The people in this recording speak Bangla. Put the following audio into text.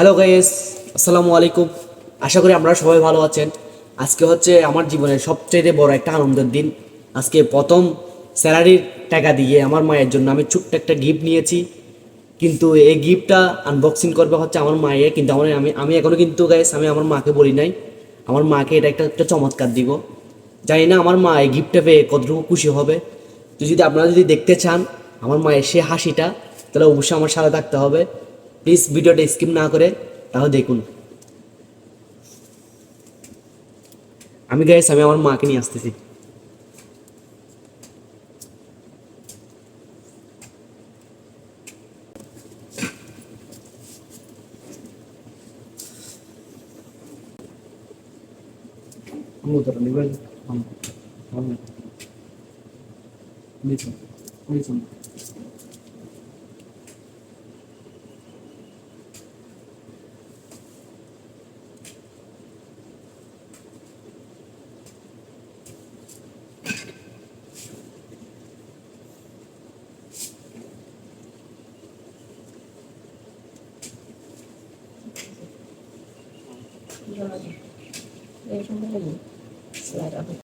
হ্যালো গাইস আসসালামু আলাইকুম আশা করি আপনারা সবাই ভালো আছেন। আজকে হচ্ছে আমার জীবনের সবচেয়ে বড় একটা আনন্দের দিন। আজকে প্রথম স্যালারির টাকা দিয়ে আমার মায়ের জন্য আমি ছোট্ট একটা গিফট নিয়েছি। কিন্তু এই গিফটটা আনবক্সিং করবে হচ্ছে আমার মায়ে, কিন্তু আমার আমি আমি এখনও কিন্তু গাইস আমি আমার মাকে বলি নাই। আমার মাকে এটা একটা একটা চমৎকার দিব। জানি না আমার মা এই গিফটটা পেয়ে কতটুকু খুশি হবে। তো যদি আপনারা যদি দেখতে চান আমার মায়ের সে হাসিটা, তাহলে অবশ্যই আমার সাথে থাকতে হবে। প্লিজ ভিডিওটা স্কিপ না করে তাহলে দেখুন। আমি গাইস আমি আমার মাকে নিয়ে আসতেছি। 一个，那个什么的，死来的。